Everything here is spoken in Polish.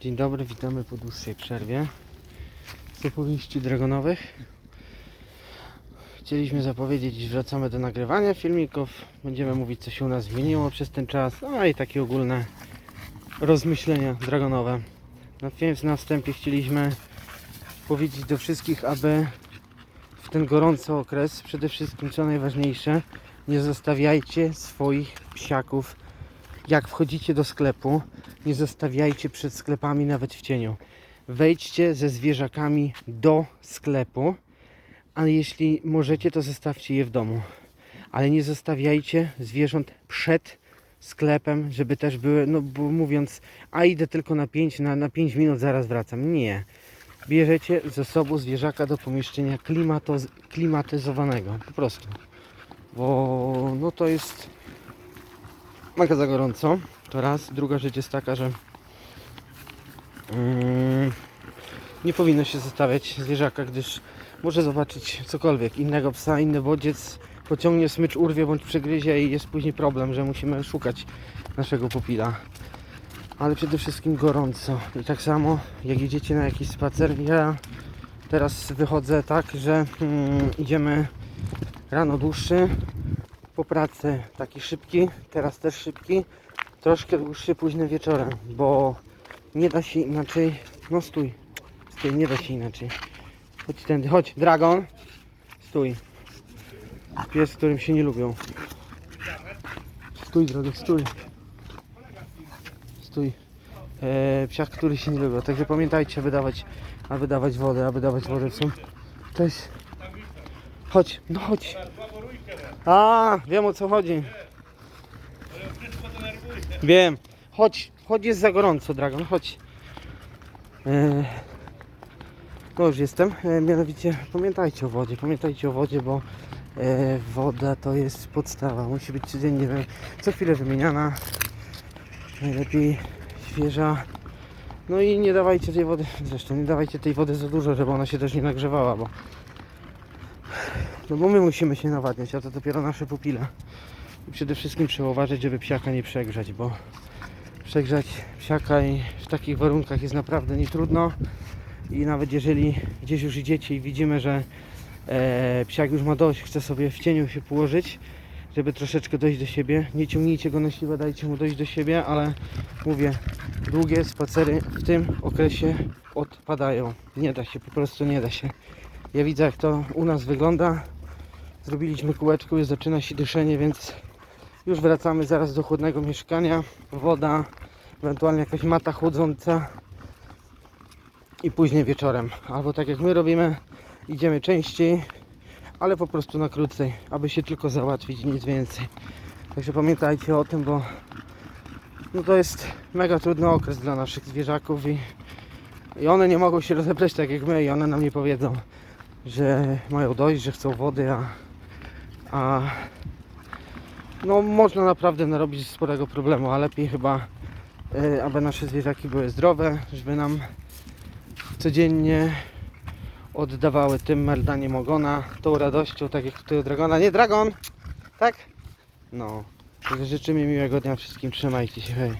Dzień dobry, witamy po dłuższej przerwie z opowieści dragonowych. Chcieliśmy zapowiedzieć, iż wracamy do nagrywania filmików. Będziemy mówić, co się u nas zmieniło przez ten czas, no i takie ogólne rozmyślenia dragonowe. No więc na wstępie chcieliśmy powiedzieć do wszystkich, aby w ten gorący okres, przede wszystkim co najważniejsze, nie zostawiajcie swoich psiaków jak wchodzicie do sklepu, nie zostawiajcie przed sklepami nawet w cieniu. Wejdźcie ze zwierzakami do sklepu, a jeśli możecie, to zostawcie je w domu. Ale nie zostawiajcie zwierząt przed sklepem, żeby też były, no bo mówiąc, a idę tylko na 5, na, na 5 minut, zaraz wracam. Nie. Bierzecie ze sobą zwierzaka do pomieszczenia klimatyzowanego. Po prostu. Bo no to jest mega za gorąco. To raz. Druga rzecz jest taka, że mm, nie powinno się zostawiać zwierzaka, gdyż może zobaczyć cokolwiek. Innego psa, inny bodziec pociągnie smycz, urwie bądź przegryzie i jest później problem, że musimy szukać naszego pupila. Ale przede wszystkim gorąco. I tak samo jak jedziecie na jakiś spacer, ja teraz wychodzę tak, że mm, idziemy rano dłuższy, po pracy taki szybki, teraz też szybki, troszkę dłuższy późny wieczorem, bo nie da się inaczej, no stój, stój, nie da się inaczej. Chodź tędy, chodź, Dragon, stój. Pies, którym się nie lubią. Stój, drogi, stój. Stój. Eee, psiak, który się nie lubią, także pamiętajcie, aby dawać, aby dawać wodę, aby dawać wodę. Cześć. Chodź, no chodź. A, wiem o co chodzi. Wiem. Chodź, chodź jest za gorąco, Dragon, chodź. E, no już jestem. E, mianowicie pamiętajcie o wodzie, pamiętajcie o wodzie, bo e, woda to jest podstawa. Musi być codziennie, co chwilę wymieniana. Najlepiej świeża. No i nie dawajcie tej wody, zresztą nie dawajcie tej wody za dużo, żeby ona się też nie nagrzewała, bo no bo my musimy się nawadniać, a to dopiero nasze pupile. I przede wszystkim trzeba uważać, żeby psiaka nie przegrzać, bo przegrzać psiaka i w takich warunkach jest naprawdę nie trudno. I nawet jeżeli gdzieś już idziecie i widzimy, że e, psiak już ma dość, chce sobie w cieniu się położyć, żeby troszeczkę dojść do siebie, nie ciągnijcie go na siłę, dajcie mu dojść do siebie, ale mówię, długie spacery w tym okresie odpadają. Nie da się, po prostu nie da się. Ja widzę jak to u nas wygląda. Zrobiliśmy kółeczko, już zaczyna się dyszenie, więc już wracamy zaraz do chłodnego mieszkania. Woda, ewentualnie jakaś mata chłodząca i później wieczorem. Albo tak jak my robimy, idziemy częściej, ale po prostu na krócej, aby się tylko załatwić, nic więcej. Także pamiętajcie o tym, bo no to jest mega trudny okres dla naszych zwierzaków i, i one nie mogą się rozebrać tak jak my i one nam nie powiedzą że mają dość, że chcą wody, a, a no można naprawdę narobić sporego problemu, a lepiej chyba, y, aby nasze zwierzaki były zdrowe, żeby nam codziennie oddawały tym meldaniem ogona, tą radością, tak jak tutaj Dragona. Nie Dragon? Tak? No. Życzymy miłego dnia wszystkim, trzymajcie się, hej.